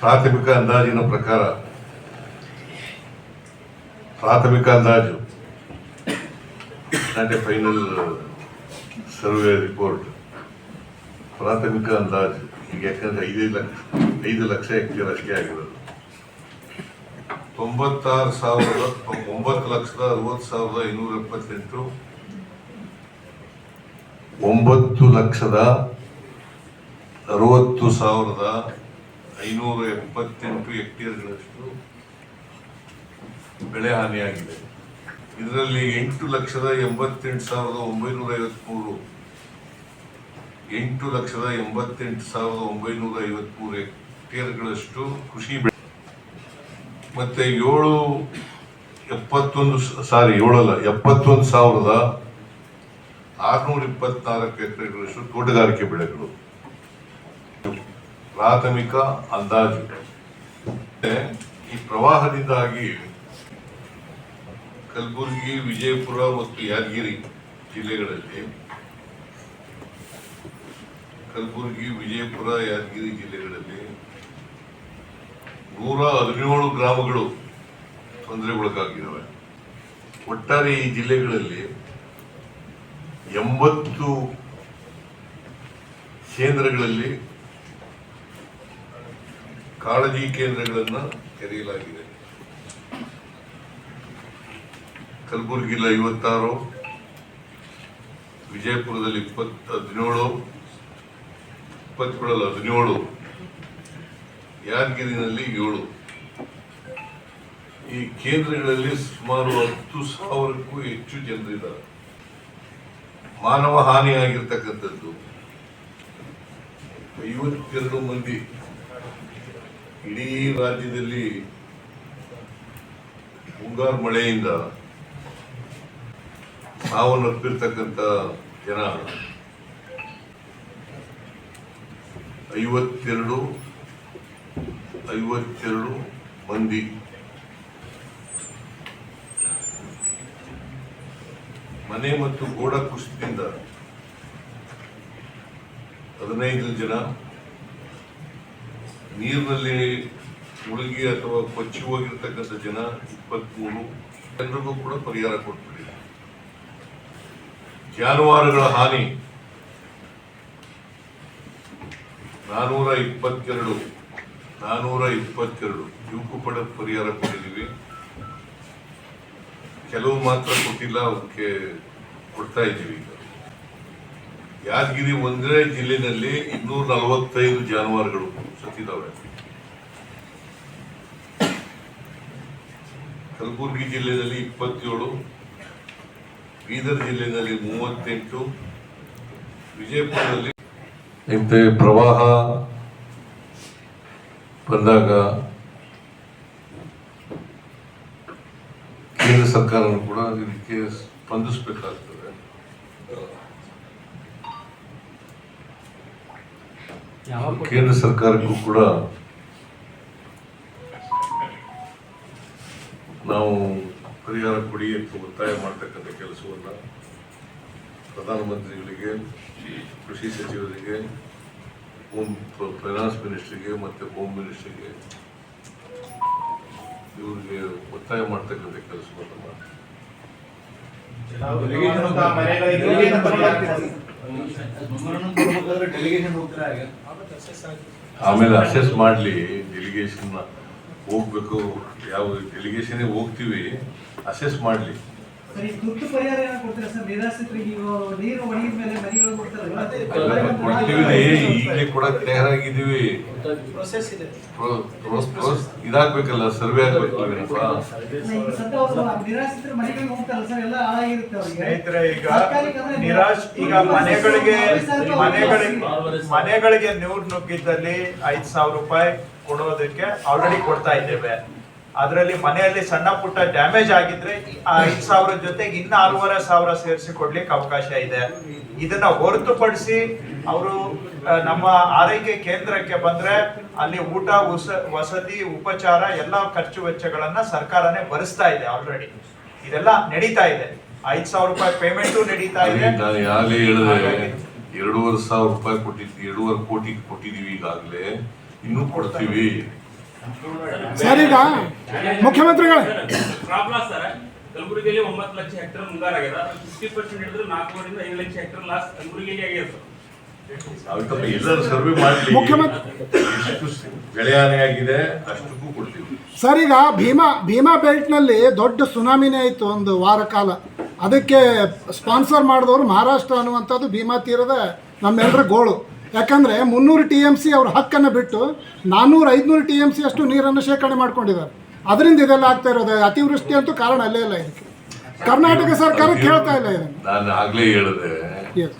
ಪ್ರಾಥಮಿಕ ಅಂದಾಜಿನ ಪ್ರಕಾರ. ಪ್ರಾಥಮಿಕ ಅಂದಾಜು. ನಾಟ್ ಫೈನಲ್ ಸರ್ವೆ ರಿಪೋರ್ಟ್ ಪ್ರಾಥಮಿಕ ಅಂದಾಜು. ಈಗ ಯಾಕಂದ್ರೆ ಐದೈದು ಲಕ್ಷ, ಐದು ಲಕ್ಷ ಹೆಕ್ಟೇರ್ ಅಷ್ಟೇ ಆಗಿರೋದು. ತೊಂಬತ್ತಾರು ಸಾವಿರದ ಒಂಬತ್ತು ಲಕ್ಷದ ಅರವತ್ತು ಸಾವಿರದ ಐನೂರ ಎಪ್ಪತ್ತೆಂಟು. ಒಂಬತ್ತು ಲಕ್ಷದ ಅರವತ್ತು ಸಾವಿರದ ಐನೂರ ಎಪ್ಪತ್ತೆಂಟು ಹೆಕ್ಟೇರ್ಗಳಷ್ಟು ಬೆಳೆ ಹಾನಿಯಾಗಿದೆ. ಇದರಲ್ಲಿ ಎಂಟು ಲಕ್ಷದ ಎಂಬತ್ತೆಂಟು ಸಾವಿರದ ಒಂಬೈನೂರ ಐವತ್ಮೂರು ಎಂಟು ಲಕ್ಷದ ಎಂಬತ್ತೆಂಟು ಸಾವಿರದ ಒಂಬೈನೂರ ಐವತ್ಮೂರು ಹೆಕ್ಟೇರ್ಗಳಷ್ಟು ಕೃಷಿ ಬೆಳೆ ಮತ್ತೆ ಏಳು ಎಪ್ಪತ್ತೊಂದು ಸಾರಿ, ಏಳಲ್ಲ, ಎಪ್ಪತ್ತೊಂದು ಸಾವಿರದ ಆರುನೂರ ಇಪ್ಪತ್ನಾಲ್ಕು ಎಕರೆಗಳಷ್ಟು ತೋಟಗಾರಿಕೆ ಬೆಳೆಗಳು. ಪ್ರಾಥಮಿಕ ಅಂದಾಜು. ಈ ಪ್ರವಾಹದಿಂದಾಗಿ ಕಲಬುರಗಿ, ವಿಜಯಪುರ ಮತ್ತು ಯಾದಗಿರಿ ಜಿಲ್ಲೆಗಳಲ್ಲಿ ಕಲಬುರಗಿ, ವಿಜಯಪುರ, ಯಾದಗಿರಿ ಜಿಲ್ಲೆಗಳಲ್ಲಿ ನೂರ ಹದಿನೇಳು ಗ್ರಾಮಗಳು ತೊಂದರೆಗೊಳಗಾಗಿದ್ದಾವೆ. ಒಟ್ಟಾರೆ ಈ ಜಿಲ್ಲೆಗಳಲ್ಲಿ ಎಂಬತ್ತು ಕೇಂದ್ರಗಳಲ್ಲಿ ಕಾಳಜಿ ಕೇಂದ್ರಗಳನ್ನು ತೆರೆಯಲಾಗಿದೆ. ಕಲಬುರಗಿಲ್ಲ ಐವತ್ತಾರು, ವಿಜಯಪುರದಲ್ಲಿ ಇಪ್ಪತ್ತು ಹದಿನೇಳು ಇಪ್ಪತ್ತೇಳಲ್ಲಿ ಹದಿನೇಳು, ಯಾದಗಿರಿನಲ್ಲಿ ಏಳು. ಈ ಕೇಂದ್ರಗಳಲ್ಲಿ ಸುಮಾರು ಹತ್ತು ಸಾವಿರಕ್ಕೂ ಹೆಚ್ಚು ಜನರಿದ್ದಾರೆ. ಮಾನವ ಹಾನಿಯಾಗಿರ್ತಕ್ಕಂಥದ್ದು. ಐವತ್ತೆರಡು ಮಂದಿ ಇಡೀ ರಾಜ್ಯದಲ್ಲಿ ಮುಂಗಾರು ಮಳೆಯಿಂದ ಸಾವನ್ನಪ್ಪಿರ್ತಕ್ಕಂಥ ಜನ. ಐವತ್ತೆರಡು ಐವತ್ತೆರಡು ಮಂದಿ. ಮನೆ ಮತ್ತು ಗೋಡ ಕುಸಿತದಿಂದ ಹದಿನೈದು ಜನ ನೀರಿನಲ್ಲಿ ಮುಳುಗಿ ಅಥವಾ ಕೊಚ್ಚಿ ಹೋಗಿರ್ತಕ್ಕಂಥ ಜನ ಇಪ್ಪತ್ಮೂರು ಜನರಿಗೂ ಕೂಡ ಪರಿಹಾರ ಕೊಡ್ತೀವಿ ಜಾನುವಾರುಗಳ ಹಾನಿ. ನಾನೂರ ಇಪ್ಪತ್ತೆರಡು ನಾನೂರ ಇಪ್ಪತ್ತೆರಡು ಇವಕ್ಕೂ ಕೂಡ ಪರಿಹಾರ ಕೊಟ್ಟಿದ್ದೀವಿ. ಕೆಲವು ಮಾತ್ರ ಕೊಟ್ಟಿಲ್ಲ ಅವಕ್ಕೆ ಕೊಡ್ತಾ ಇದ್ದೀವಿ ಯಾದಗಿರಿ ಒಂದೇ ಜಿಲ್ಲೆಯಲ್ಲಿ ಇನ್ನೂರ ನಲವತ್ತೈದು ಜಾನುವಾರುಗಳು ಸತ್ತಿದ್ದಾವೆ. ಕಲಬುರಗಿ ಜಿಲ್ಲೆಯಲ್ಲಿ ಇಪ್ಪತ್ತೇಳು, ಬೀದರ್ ಜಿಲ್ಲೆಯಲ್ಲಿ ಮೂವತ್ತೆಂಟು, ವಿಜಯಪುರದಲ್ಲಿ ಮತ್ತೆ ಪ್ರವಾಹ ಬಂದಾಗ ಕೇಂದ್ರ ಸರ್ಕಾರ ಕೂಡ ಇದಕ್ಕೆ ಸ್ಪಂದಿಸಬೇಕಾಗ್ತದೆ. ಕೇಂದ್ರ ಸರ್ಕಾರಕ್ಕೂ ಕೂಡ ನಾವು ಪರಿಹಾರ ಕೊಡಿ ಅಂತ ಒತ್ತಾಯ ಮಾಡ್ತಕ್ಕಂಥ ಕೆಲಸವನ್ನ ಪ್ರಧಾನಮಂತ್ರಿಗಳಿಗೆ ಕೃಷಿ ಸಚಿವರಿಗೆ ಹೋಮ್ ಫೈನಾನ್ಸ್ ಮಿನಿಸ್ಟ್ರಿಗೆ ಮತ್ತು ಹೋಮ್ ಮಿನಿಸ್ಟ್ರಿಗೆ ಇವರಿಗೆ ಒತ್ತಾಯ ಮಾಡ್ತಕ್ಕಂಥ ಕೆಲಸವನ್ನು ಮಾಡ್ತೀವಿ. ಆಮೇಲೆ ಅಸೆಸ್ ಮಾಡಲಿ ಡೆಲಿಗೇಷನ್ ಹೋಗ್ಬೇಕು ಯಾವ ಡೆಲಿಗೇಷನ್ ಹೋಗ್ತೀವಿ ಅಸೆಸ್ ಮಾಡಲಿ. ಸರ್ ಈ ತುರ್ತು ಪರಿಹಾರ ಏನೋ ಕೊಡ್ತೀರಾ ಸರ್? ನಿರಾಶ್ರಿತರಿಗೆ ನೀರು ಒಣಗಿದ ಮೇಲೆ ಮನೆಗಳು ಕೊಡ್ತಾರಲ್ಲ ಕೊಡ್ತೀವಿ ಈಗಲೇ ಕೊಡಕ್ ತಯಾರಾಗಿದ್ದೀವಿ ಪ್ರೊಸೆಸ್ ಇದೆ. ಪ್ರೋ- ಪ್ರೋ- ಪ್ರೋ- ಇದಾಗ್ಬೇಕಲ್ಲ ಸರ್ವೆ ನಿರಾಶ್ರಿತರ ಮನೆಗಳಿಗೆ ಹೋಗ್ತಾರಲ್ಲ ಸರ್ ಎಲ್ಲ ಹಾಳಾಗಿರುತ್ತೆ ಅವರಿಗೆ. ಸ್ನೇಹಿತರೆ ಈಗ ನಿರಾಶ್ ಈಗ ನೀವು ಮನೆಗಳಿಗೆ ಮನೆಗಳಿಗೆ ಮನೆಗಳಿಗೆ ನೂರು ನುಗ್ಗಿದ್ದಲ್ಲಿ ಐದ್ ಸಾವಿರ ರೂಪಾಯಿ ಕೊಡೋದಕ್ಕೆ ಆಲ್ರೆಡಿ ಕೊಡ್ತಾ ಇದ್ದೇವೆ. ಅದರಲ್ಲಿ ಮನೆಯಲ್ಲಿ ಸಣ್ಣ ಪುಟ್ಟ ಡ್ಯಾಮೇಜ್ ಆಗಿದ್ರೆ ಆ ಐದ್ ಸಾವಿರ ಜೊತೆಗೆ ಇನ್ನ ಆರೂವರೆ ಸಾವಿರ ಸೇರಿಸಿ ಕೊಡ್ಲಿಕ್ಕೆ ಅವಕಾಶ ಇದೆ. ಇದನ್ನ ಹೊರತುಪಡಿಸಿ ಅವರು ನಮ್ಮ ಆರೈಕೆ ಕೇಂದ್ರಕ್ಕೆ ಬಂದ್ರೆ ಅಲ್ಲಿ ಊಟ ಉಸ ವಸತಿ ಉಪಚಾರ ಎಲ್ಲ ಖರ್ಚು ವೆಚ್ಚಗಳನ್ನ ಸರ್ಕಾರನೇ ಭರಿಸ್ತಾ ಇದೆ ಆಲ್ರೆಡಿ ಇದೆಲ್ಲ ನಡೀತಾ ಇದೆ. ಐದ್ ಸಾವಿರ ರೂಪಾಯಿ ಪೇಮೆಂಟ್ ನಡೀತಾ ಇದೆ. ನಾನು ಹೇಳಿದೆ ಎರಡೂವರೆ ಸಾವಿರ ರೂಪಾಯಿ ಕೊಟ್ಟಿದ್ವಿ ಎರಡೂವರೆ ಕೋಟಿ ಕೊಟ್ಟಿದೀವಿ ಈಗಾಗಲೇ. ಇನ್ನೂ ಕೊಡ್ತೀವಿ. ಸರ್ ಈಗ ಮುಖ್ಯಮಂತ್ರಿಗಳೇ. ಕಲಬುರಗಿಯಲ್ಲಿ ಒಂಬತ್ತು ಲಕ್ಷ ಹೆಕ್ಟರ್ ಮುಂಗಾರಾಗ್ಯದ. ಫಿಫ್ಟಿ ಪರ್ಸೆಂಟ್ ಹಿಡಿದ್ರೆ ನಾಲ್ಕೂವರೆಯಿಂದ ಐದು ಲಕ್ಷ ಹೆಕ್ಟರ್ ಲಾಸ್ ಕಲಬುರಗಿಯಲ್ಲಿ ಆಗ್ಯದ ಸರ್. ಅದಕ್ಕೆ ಎಲ್ಲರೂ ಸರ್ವೆ ಎಷ್ಟು ಆಗಿದೆ ಅಷ್ಟಕ್ಕೂ ಕೊಡ್ತೀವಿ. ಸರ್ ಈಗ ಭೀಮಾ ಭೀಮಾ ಬೆಲ್ಟ್ನಲ್ಲಿ ದೊಡ್ಡ ಸುನಾಮಿನೇ ಆಯಿತು ಒಂದು ವಾರ ಕಾಲ. ಅದಕ್ಕೆ ಸ್ಪಾನ್ಸರ್ ಮಾಡಿದವರು ಮಹಾರಾಷ್ಟ್ರ ಅನ್ನುವಂಥದ್ದು ಭೀಮಾ ತೀರದ ನಮ್ಮೆಲ್ಲರ ಗೋಳು. ಯಾಕಂದರೆ ಮುನ್ನೂರು ಟಿ ಎಂ ಸಿ ಅವ್ರ ಹಕ್ಕನ್ನು ಬಿಟ್ಟು ನಾನ್ನೂರು ಐದುನೂರು ಟಿ ಎಂ ಸಿ ಅಷ್ಟು ನೀರನ್ನು ಶೇಖರಣೆ ಮಾಡ್ಕೊಂಡಿದ್ದಾರೆ. ಅದರಿಂದ ಇದೆಲ್ಲ ಆಗ್ತಾ ಇರೋದು ಅತಿವೃಷ್ಟಿ ಅಂತೂ ಕಾರಣ ಅಲ್ಲೇ ಇಲ್ಲ ಇದಕ್ಕೆ. ಕರ್ನಾಟಕ ಸರ್ಕಾರ ಕೇಳ್ತಾ ಇಲ್ಲ ಇದನ್ನು. ನಾನು ಆಗಲೇ ಹೇಳಿದೆ. ಎಸ್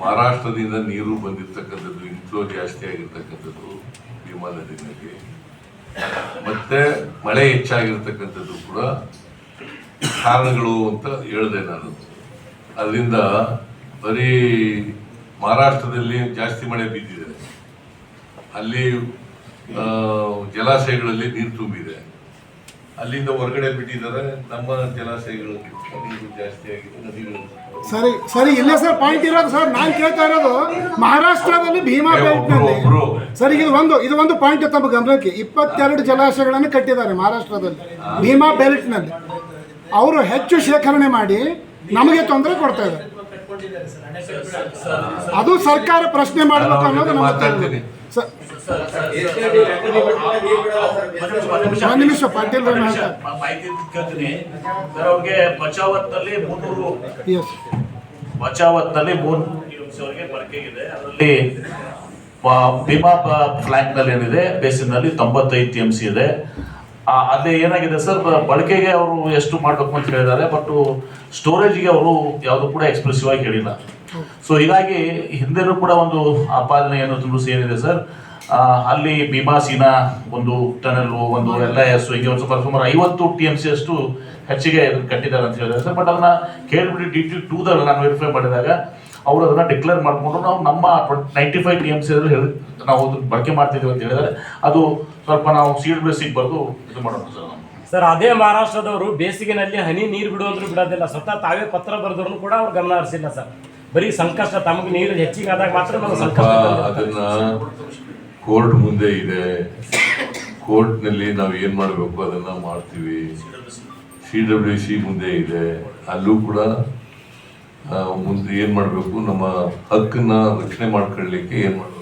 ಮಹಾರಾಷ್ಟ್ರದಿಂದ ನೀರು ಬಂದಿರತಕ್ಕಂಥದ್ದು ಇನ್ಫ್ಲೋ ಜಾಸ್ತಿ ಆಗಿರ್ತಕ್ಕಂಥದ್ದು ಭೀಮಾ ನದಿನಲ್ಲಿ ಮತ್ತೆ ಮಳೆ ಹೆಚ್ಚಾಗಿರ್ತಕ್ಕಂಥದ್ದು ಕೂಡ ಕಾರಣಗಳು ಅಂತ ಹೇಳಿದೆ ನಾನು. ಅದರಿಂದ ಬರೀ ಮಹಾರಾಷ್ಟ್ರದಲ್ಲಿ ಜಾಸ್ತಿ ಮಳೆ ಬಿದ್ದಿದೆ ಅಲ್ಲಿ ಜಲಾಶಯಗಳಲ್ಲಿ ನೀರು ತುಂಬಿದೆ. ಅಲ್ಲಿಂದ ಹೊರಗಡೆ ಬಿಟ್ಟಿದ್ದಾರೆ ನಮ್ಮ ಜಲಾಶಯಗಳು ನೀರು ಜಾಸ್ತಿ ಆಗಿದೆ ನದಿಗಳು. ಸರಿ ಸರಿ ಇಲ್ಲೇ ಸರ್ ಪಾಯಿಂಟ್ ಇರೋದು ಸರ್ ನಾನು ಕೇಳ್ತಾ ಇರೋದು ಮಹಾರಾಷ್ಟ್ರದಲ್ಲಿ ಭೀಮಾ ಬೆಲ್ಟ್ನಲ್ಲಿ ಸರ್ ಇದು ಒಂದು ಇದು ಒಂದು ಪಾಯಿಂಟ್ ತಮ್ಮ ಗಮನಕ್ಕೆ. ಇಪ್ಪತ್ತೆರಡು ಜಲಾಶಯಗಳನ್ನು ಕಟ್ಟಿದ್ದಾರೆ ಮಹಾರಾಷ್ಟ್ರದಲ್ಲಿ ಭೀಮಾ ಬೆಲ್ಟ್ನಲ್ಲಿ ಅವರು ಹೆಚ್ಚು ಶೇಖರಣೆ ಮಾಡಿ ನಮಗೆ ತೊಂದರೆ ಕೊಡ್ತಾ ಇದ್ದಾರೆ. ಅದು ಸರ್ಕಾರ ಪ್ರಶ್ನೆ ಮಾಡಬೇಕು ಅನ್ನೋದು ನಮ್ಮ ಮಾತಾಡ್ತೀನಿ. ನಿಮಿಷ ಪಾಟೀಲ್ ಮಾಹಿತಿ ಕೇಳ್ತೀನಿ. ಸರ್ ಅವ್ರಿಗೆ ಬಚಾವತ್ನಲ್ಲಿ ಮುನ್ನೂರು ಎಸ್ ಬಚಾವತ್ನಲ್ಲಿ ಮೂರು ಅವರಿಗೆ ಬಳಕೆಗಿದೆ ಅದರಲ್ಲಿ ಭೀಮಾ ಫ್ಲಾಂಕ್ನಲ್ಲಿ ಏನಿದೆ ಬೇಸಿನ್ನಲ್ಲಿ ತೊಂಬತ್ತೈದು ಟಿ ಎಂ ಸಿ ಇದೆ. ಅಲ್ಲಿ ಏನಾಗಿದೆ ಸರ್ ಬಳಕೆಗೆ ಅವರು ಎಷ್ಟು ಮಾಡಬೇಕು ಅಂತ ಹೇಳಿದ್ದಾರೆ ಬಟ್ ಸ್ಟೋರೇಜ್ಗೆ ಅವರು ಯಾವುದು ಕೂಡ ಎಕ್ಸ್ಪ್ರೆಸಿವ್ ಆಗಿ ಹೇಳಿಲ್ಲ. ಸೊ ಹೀಗಾಗಿ ಹಿಂದೆನೂ ಕೂಡ ಒಂದು ಆಪಾದನೆ ಏನು ತಿಳಿಸಿ ಏನಿದೆ ಸರ್ ಅಲ್ಲಿ ಭೀಮಾ ಸೀನಾ ಒಂದು ಟನಲ್ ಒಂದು ಎಲ್ಲ ಎಸ್ ಹೀಗೆ ಒಂದು ಸ್ವಲ್ಪ ಸುಮಾರು ಐವತ್ತು ಟಿ ಎಂ ಸಿ ಅಷ್ಟು ಹೆಚ್ಚಿಗೆ ಕಟ್ಟಿದ್ದಾರೆ ಅಂತ ಹೇಳಿದ್ದಾರೆ ಸರ್ ಬಟ್ ಅದನ್ನ ಕೇಳ್ಬಿಟ್ಟು ಡಿ ಟಿ ಟೂದಲ್ಲಿ ನಾನು ವೆರಿಫೈ ಮಾಡಿದಾಗ ಅವರು ಅದನ್ನ ಡಿಕ್ಲೇರ್ ಮಾಡಿಕೊಂಡು ನಾವು ನಮ್ಮ ninety five T M C ಹೇಳಿ ನಾವು ಅದನ್ನ ಬಳಕೆ ಮಾಡ್ತಿದ್ದೀವಿ ಅಂತ ಹೇಳಿದರೆ. ಅದು ಸ್ವಲ್ಪ ನಾವು ಸೀಡ್ ಬೇಸಿಗೆ ಬರೆದು ಇದು ಮಾಡೋಣ ಸರ್ ಸರ್ ಅದೇ ಮಹಾರಾಷ್ಟ್ರದವರು ಬೇಸಿಗೆನಲ್ಲಿ ಹನಿ ನೀರು ಬಿಡೋದ್ರು ಬಿಡೋದಿಲ್ಲ. ಸ್ವತಃ ತಾವೇ ಪತ್ರ ಬರೆದ್ರು ಕೂಡ ಅವ್ರು ಗಮನ ಹರಿಸಿಲ್ಲ ಸರ್. ಬರೀ ಸಂಕಷ್ಟ ತಮಗೆ ನೀರು ಹೆಚ್ಚಿಗೆ ಆದಾಗ ಮಾತ್ರ ನಾವು ಸಂಕಷ್ಟ ಅದನ್ನ ಕೋರ್ಟ್ ಮುಂದೆ ಇದೆ. ಕೋರ್ಟ್ನಲ್ಲಿ ನಾವು ಏನು ಮಾಡಬೇಕು? ಅದನ್ನ ಮಾಡ್ತೀವಿ. ಸಿ ಡಬ್ಲ್ಯೂ ಸಿ ಮುಂದೆ ಇದೆ. ಅಲ್ಲೂ ಕೂಡ ಮುಂದೆ ಏನ್ ಮಾಡಬೇಕು? ನಮ್ಮ ಹಕ್ಕನ್ನ ರಕ್ಷಣೆ ಮಾಡ್ಕೊಳ್ಳಿಕ್ಕೆ ಏನ್ ಮಾಡಬೇಕು?